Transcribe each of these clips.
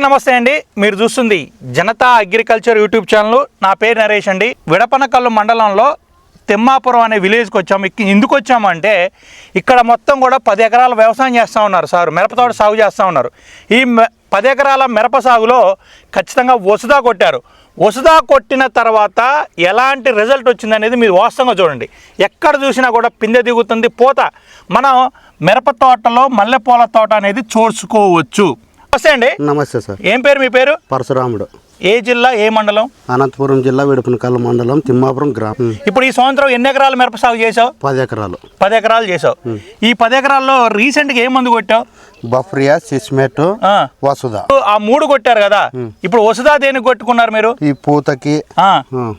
నమస్తే అండి. మీరు చూస్తుంది జనతా అగ్రికల్చర్ యూట్యూబ్ ఛానల్. నా పేరు నరేష్ అండి. విడపనకల్లు మండలంలో తిమ్మాపురం అనే విలేజ్కి వచ్చాము ఎందుకు వచ్చాము అంటే ఇక్కడ మొత్తం కూడా పది ఎకరాల వ్యవసాయం చేస్తూ ఉన్నారు సార్. మిరప తోట సాగు చేస్తూ ఉన్నారు. ఈ మె- పది ఎకరాల మిరప సాగులో ఖచ్చితంగా వసుదా కొట్టారు. వసుదా కొట్టిన తర్వాత ఎలాంటి రిజల్ట్ వచ్చిందనేది మీరు వాస్తవంగా చూడండి. ఎక్కడ చూసినా కూడా పిందె దిగుతుంది పోత. మనం మిరప తోటలో మల్లెపూల తోట అనేది చూసుకోవచ్చు. నమస్తే అండి. నమస్తే సార్. ఏం పేరు మీ పేరు? పరశురాముడు. ఏ జిల్లా ఏ మండలం? అనంతపురం జిల్లా విడుపునకల్ మండలం తిమ్మాపురం గ్రామం. ఇప్పుడు ఈ సంవత్సరం ఎన్ని ఎకరాలు మిరప సాగు చేసావు పది ఎకరాలు. పది ఎకరాలు చేసావు ఈ పది ఎకరాల్లో రీసెంట్గా ఏ మందు కొట్టావు? బఫ్రియా సిస్మెట్ ఆ. వసుధ. ఆ మూడు కొట్టారు కదా ఇప్పుడు వసుదా దేనికి కొట్టుకున్నారు మీరు? ఈ పూతకి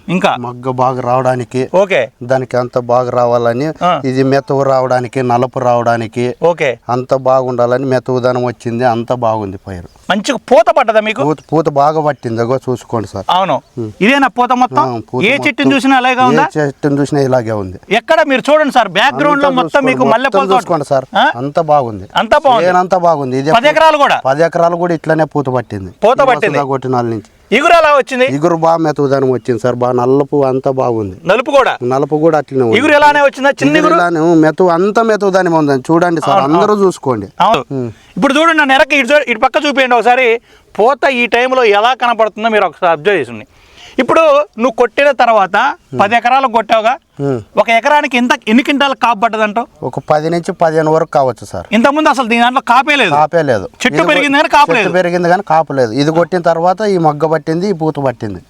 ఇంకా? మగ్గ బాగా రావడానికి. ఓకే. దానికి అంత బాగా రావాలని. ఇది మెతువు రావడానికి నలుపు రావడానికి. ఓకే. అంత బాగుండాలని మెతువుదనం వచ్చింది అంత బాగుంది పైరు. మంచిగా పూత పడ్డదా మీకు? పూత బాగా పట్టింది అగో చూసుకోండి సార్. అవును. ఇదేనా పూత మొత్తం? ఏ చెట్టుని చూసినా అలాగే ఉందా? చెట్టుని చూసినా ఇలాగే ఉంది. ఎక్కడ? మీరు చూడండి సార్ బ్యాక్గ్రౌండ్లో అంతా మొత్తం మీకు తోట చూసుకోండి సార్? అంత బాగుంది. అంతా బాగుంది. అంతా బాగుంది. ఇదే పది ఎకరాలు కూడా? పది ఎకరాలు కూడా ఇట్లానే పూత పట్టింది. పూత పట్టింది. కొట్టిన నుంచి. ఇగురు ఎలా వచ్చింది? ఇగురు బాగా మెతుకుదనం వచ్చింది సార్ బాగా నల్లపు అంతా బాగుంది. నలుపు కూడా? నలుపు కూడా అట్లనే ఇగురు ఎలానే వచ్చిందా? చిన్న ఇగురు మెతువు అంతా మెతుకుదనం ఉందండి చూడండి సార్ అందరూ చూసుకోండి. ఇప్పుడు చూడండి నా నెరకి ఇటు ఇటు పక్క చూపించండి ఒకసారి. పూత ఈ టైంలో ఎలా కనపడుతుందో మీరు ఒకసారి అబ్జర్వ్ చేసింది ఇప్పుడు నువ్వు కొట్టిన తర్వాత పది ఎకరాలకు కొట్టావుగా. ఒక ఎకరానికి ఎంత ఎన్ని క్వింటాలకు కాపు పడ్డదంటావు? ఒక పది నుంచి పదిహేను వరకు కావచ్చు సార్. ఇంతకుముందు అసలు దీని దాంట్లో కాపే లేదు. కాపే లేదు. చెట్టు పెరిగింది కానీ కాపు చెట్టు లేదు. పెరిగింది కానీ కాపు లేదు. ఇది కొట్టిన తర్వాత ఈ మగ్గ పట్టింది ఈ పూత పట్టింది.